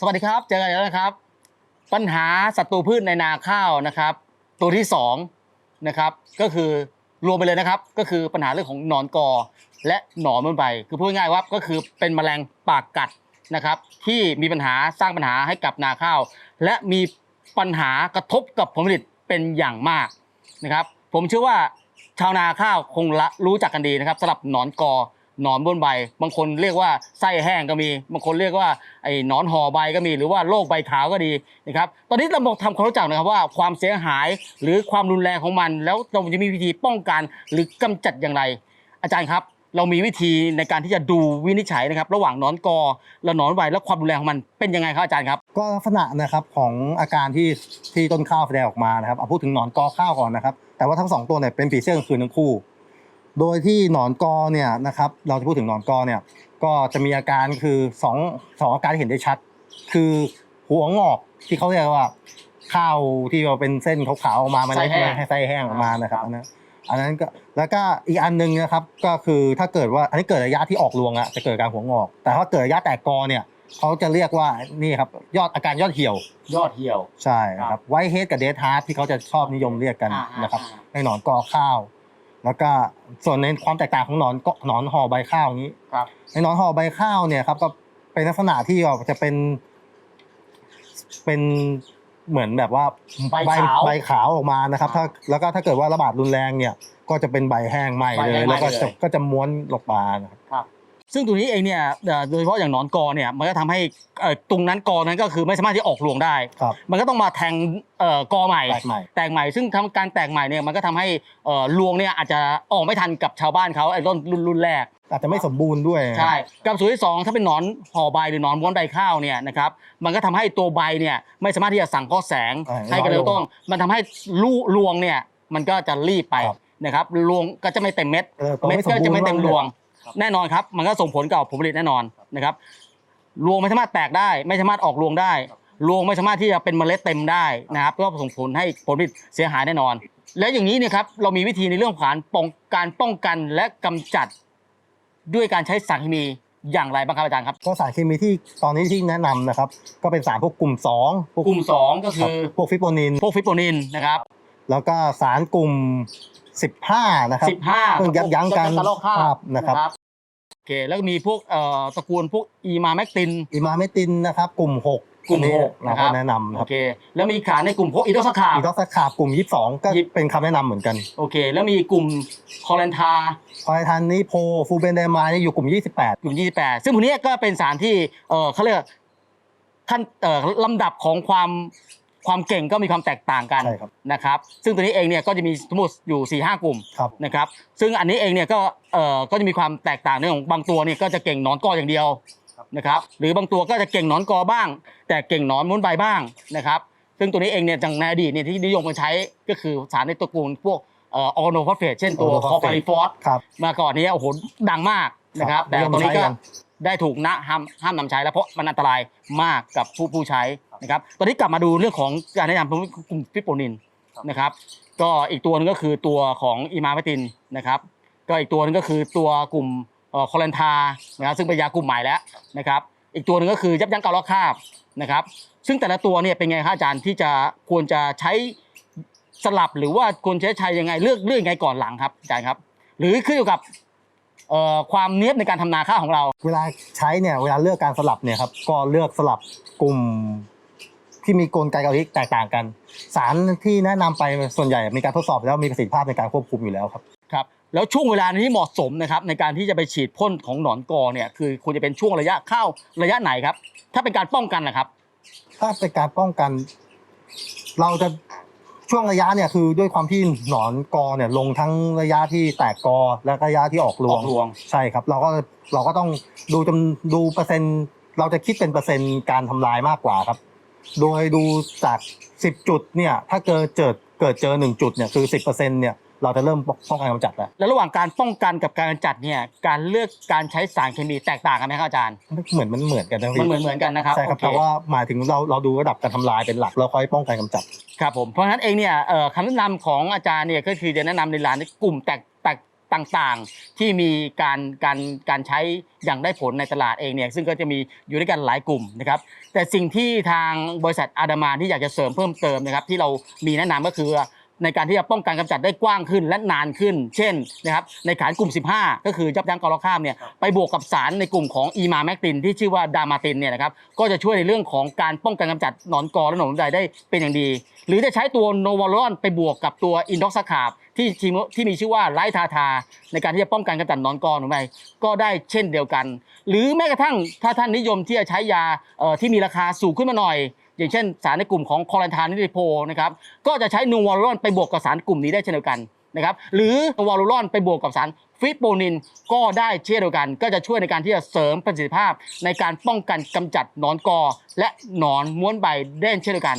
สวัสดีครับ เจอกันแล้วนะครับ ปัญหาศัตรูพืชในนาข้าวนะครับ ตัวที่สองนะครับก็คือรวมไปเลยนะครับ ก็คือปัญหาเรื่องของหนอนกอ และหนอนบนใบคือพูดง่ายว่าก็คือเป็นแมลงปากกัดนะครับ ที่มีปัญหาสร้างปัญหาให้กับนาข้าว และมีปัญหากระทบกับผลผลิตเป็นอย่างมากนะครับ ผมเชื่อว่าชาวนาข้าวคงละรู้จักกันดีนะครับสำหรับหนอนกอ หนอนบนใบ บางคนเรียกว่าไส้แห้งก็มี บางคนเรียกว่าไอ้หนอนห่อใบก็มี หรือว่าโรคใบขาวก็ดีนะครับ ตอนนี้เรามาทำความรู้จักนะครับว่าความเสียหายหรือความรุนแรงของมัน แล้วเราจะมีวิธีป้องกันหรือกำจัดอย่างไร อาจารย์ครับ เรามีวิธีในการที่จะดูวินิจฉัยนะครับ ระหว่างหนอนกอและหนอนใบและความรุนแรงของมันเป็นยังไงครับอาจารย์ครับ ก็ลักษณะนะครับของอาการที่ที่ต้นข้าวแสดงออกมานะครับเอาพูดถึงหนอนกอข้าวก่อนนะครับ แต่ว่าทั้งสองตัวเนี่ยเป็นผีเสื้อกลางคืนทั้งคู่ โดยที่หนอนกอเนี่ยนะครับเราจะพูดถึงหนอนกอเนี่ยก็จะมีอาการคือสองสองอาการที่เห็นได้ชัด คือหัวงอกที่เขาเรียกว่าข้าวที่เราเป็นเส้นขาวๆออกมามันไส้แห้ง ให้ไส้แห้งออกมานะครับครับอันนั้นอันนั้นก็แล้วก็อีกอันหนึงนะครับก็คือถ้าเกิดว่าอันนี้เกิดระยะที่ออกรวงอะจะเกิดการหัวงอก แต่ถ้าเกิดระยะแตกกอเนี่ยเขาจะเรียกว่านี่ครับยอดอาการยอดเหี่ยวยอดเหี่ยว ใช่ครัครับบไวท์เฮดกับเดทฮาร์ที่เขาจะชอบนิยมเรียกกันอ่าอ่านะครับอ่าในหนอนกอข้าว แล้วก็ส่วนในความแตกต่างของหนอนก็หนอนห่อใบข้าวนี้ครับ ในหนอนห่อใบข้าวเนี่ยครับก็เป็นลักษณะที่จะเป็น เป็นเหมือนแบบว่าใบขาวใบขาวออกมานะครับ ถ้าแล้วก็ถ้าเกิดว่าระบาดรุนแรงเนี่ย ก็จะเป็นใบแห้งไหมใบเลแห้ยงไหม้แล้วก็จะเลยก็จะม้วนลงมานะครับครับ ซึ่งตัวนี้เองเนี่ยเอ่อโดยเฉพาะอย่างหนอนกอเนี่ยมันก็ทำให้เอ่อตรงนั้นกอนั้นก็คือไม่สามารถที่ออกรวงได้ครับมันก็ต้องมาแทงเอ่อกอใหม่แตกใหม่ แตกใหม่ ซึ่งทำการแตกใหม่เนี่ยมันก็ทำให้เอ่อรวงเนี่ยอาจจะออกไม่ทันกับชาวบ้านเขาไอ้ต้นรุ่นรุ่นแรกอาจจะไม่สมบูรณ์ด้วยใช่กับส่วนที่สองถ้าเป็นหนอนห่อใบหรือหนอนม้วนใบข้าวเนี่ยนะครับมันก็ทำให้ตัวใบเนี่ยไม่สามารถที่จะสั่งข้อแสงอ่าให้กระเร็วต้อง มันทำให้ลูรวงเนี่ยมันก็จะรีบไปครับนะครับรวงก็จะไม่เต็มเม็ดเออตัวเม็ดไม่สก็บูรณ์จะไม่เต็มรวงครับ แน่นอนครับ มันก็ส่งผลกับผลผลิตแน่นอนนะครับรวงไม่สามารถแตกได้ ไม่สามารถออกรวงได้รวงไม่สามารถที่จะเป็นเมล็ดเต็มได้นะครับก็ส่งผลให้ผลผลิตเสียหายแน่นอน และอย่างนี้เนี่ยครับเรามีวิธีในเรื่องของการป้องการป้องกันและกำจัดด้วยการใช้สารเคมีอย่างไรบ้างครับอาจารย์ครับก็สารเคมีที่ตอนนี้ที่แนะนำนะครับ ก็เป็นสารพวกกลุ่ม2พวกกลุ่มสองก็คือพวกฟิโปนินพวกฟิโปนินนะครับ แล้วก็สารกลุ่ม 15 นะครับสิบห้าเพื่อยับยั้งการกระลอกคราคราบบนะครับโอเคแล้วก็มีพวกเอ่อตระกูลพวกอีมาแมกติน อิมาเมตินนะครับ กลุ่ม 6กลุ่มอันนี้หกเรานะคก็รับแนะนำนะโอครับเคแล้วมีขาในกลุ่มพวกอีโดสคาร์อีทอสคาบกลุ่ม 22 ก็ยิบ เป็นคำแนะนำเหมือนกันโอเค แล้วมีกลุ่มคอเลนทาคอยทันนี้โพฟูเบนไดมายอยู่กลุ่ม 28 กลุ่ม 28 ซึ่งพวกนี้ก็เป็นสารที่เออเขาเรียกขั้นเอ่อลำดับของความ ความเก่งก็มีความแตกต่างกันใช่ครับนะครับ ซึ่งตัวนี้เองเนี่ยก็จะมีทั้งหมดอยู่4ี่ห้ากลุ่มครับนะครับ ซึ่งอันนี้เองเนี่ยก็เอ่อก็จะมีความแตกต่างในของบางตัวเนี่ยก็จะเก่งหนอนกออย่างเดียวนะครับ หรือบางตัวก็จะเก่งหนอนกอบ้าง แต่เก่งหนอนม้วนใบบ้างนะครับ ซึ่งตัวนี้เองเนี่ยจังในอดีตเนี่ยที่นิยมมาใช้ก็คือสารในตระกูลพวกเอ่อออโนฟอสเฟตเช่นตัวคอ organophosphate คาริฟอสครับ มาก่อนนี้โอ้โหดังมากนะครับ ครับแต่ตอนนี้นิยมใช้ก็กัน ได้ถูกนะห้ามห้ามนำใช้แล้วเพราะมันอันตรายมากกับผู้ผู้ใช้ นะครับตอนนี้กลับมาดูเรื่องของการแนะนำของกลุ่มฟิโปนินนะครับ ก็อีกตัวหนึงก็คือตัวของอีมาเมตินนะครับ ก็อีกตัวหนึงก็คือตัวกลุ่มคอเลนทานะครับซึ่งเป็นยากลุ่มใหม่แล้วนะครับ อีกตัวหนึงก็คือยับยั้งการลอกคราบนะครับ ซึ่งแต่ละตัวเนี่ยเป็นไงครับอาจารย์ที่จะควรจะใช้สลับหรือว่าควรใช้ใช้ยังไงเลือกเลือกยังไงก่อนหลังครับอาจารย์ครับ หรือขึ้นอยู่กับเอ่อความเนี้ยบในการทำนาข้าวของเรา เวลาใช้เนี่ยเวลาเลือกการสลับเนี่ยครับก็เลือกสลับกลุ่ม ที่มีกลไกการผลิตแตกต่างกัน สารที่แนะนำไปส่วนใหญ่มีการทดสอบแล้วมีประสิทธิภาพในการควบคุมอยู่แล้วครับครับแล้วช่วงเวลาที่เหมาะสมนะครับในการที่จะไปฉีดพ่นของหนอนกอเนี่ยคือควรจะเป็นช่วงระยะเข้าระยะไหนครับ ถ้าเป็นการป้องกันนะครับ ถ้าเป็นการป้องกัน เราจะช่วงระยะเนี่ยคือด้วยความที่หนอนกอเนี่ยลงทั้งระยะที่แตกกอและระยะที่ออกรวองอกรวง ใช่ครับ เราก็เราก็ต้องดูจำดูเปอร์เซ็นต์ เราจะคิดเป็นเปอร์เซ็นต์การทำลายมากกว่าครับ โดยดูจากสิบจุดเนี่ยถ้าเกิดเจอเกิดเจอหนึ่งจุดเนี่ยคือสิบเปอร์เซ็นต์เนี่ยเราจะเริ่มป้องกันกำจัดแล้วแล้วระหว่างการป้องกันกับการกำจัดเนี่ยการเลือกการใช้สารเคมีแตกต่างกันไหมครับอาจารย์เหมือนมันเหมือนกันทั้งมันเหมือนเหมือนกันนะครับใช่ครับโอเคแต่ว่าหมายถึงเราเราดูระดับการทำลายเป็นหลักแล้วค่อยป้องกันกำจัดครับผมเพราะฉะนั้นเองเนี่ยเอ่อคำแนะนำของอาจารย์เนี่ยก็คือจะแนะนำในร้านกลุ่มแตกแตก ต่างๆ ที่มีการการการใช้อย่างได้ผลในตลาดเองเนี่ยซึ่งก็จะมีอยู่ด้วยกันหลายกลุ่มนะครับแต่สิ่งที่ทางบริษัทอาดามานที่อยากจะเสริมเพิ่มเติมนะครับที่เรามีแนะนำก็คือ ในการที่จะป้องกันกำจัดได้กว้างขึ้นและนานขึ้น เช่นนะครับในขานกลุ่ม 15 ก็คือยับยั้งกรข้ามเนี่ยไปบวกกับสารในกลุ่มของอีมาแมกตินที่ชื่อว่าดามาตินเนี่ยนะครับก็จะช่วยในเรื่องของการป้องกันกำจัดหนอนกอและหนอนใดได้เป็นอย่างดี หรือจะใช้ตัวโนวอลอนไปบวกกับตัวอินด็อกซาคาบที่ที่ที่มีชื่อว่าไลทาทา ในการที่จะป้องกันกำจัดหนอนกอหนอนใดก็ได้เช่นเดียวกัน หรือแม้กระทั่งถ้าท่านนิยมที่จะใช้ยาเอ่อที่มีราคาสูงขึ้นมาหน่อย อย่างเช่นสารในกลุ่มของคอรันทานนิโพนะครับก็จะใช้นูวอลลอนไปบวกกับสารกลุ่มนี้ได้เช่นเดียวกันนะครับหรือนูวอลลอนไปบวกกับสารฟิโปนินก็ได้เช่นเดียวกัน ก็จะช่วยในการที่จะเสริมประสิทธิภาพ ในการป้องกันกำจัดหนอนกอ และหนอนม้วนใบได้เช่นเดียวกัน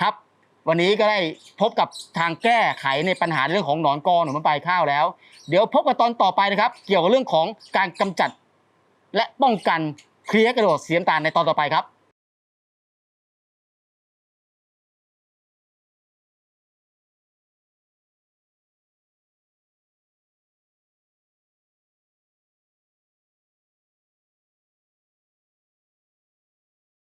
ครับวันนี้ก็ได้พบกับทางแก้ไขในปัญหาเรื่องของหนอนกอหนอนม้วนใบข้าวแล้ว เดี๋ยวพบกันตอนต่อไปนะครับ เกี่ยวกับเรื่องของการกำจัด และป้องกันเคลียร์กระโดดเสียมตาลในตอนต่อไปครับ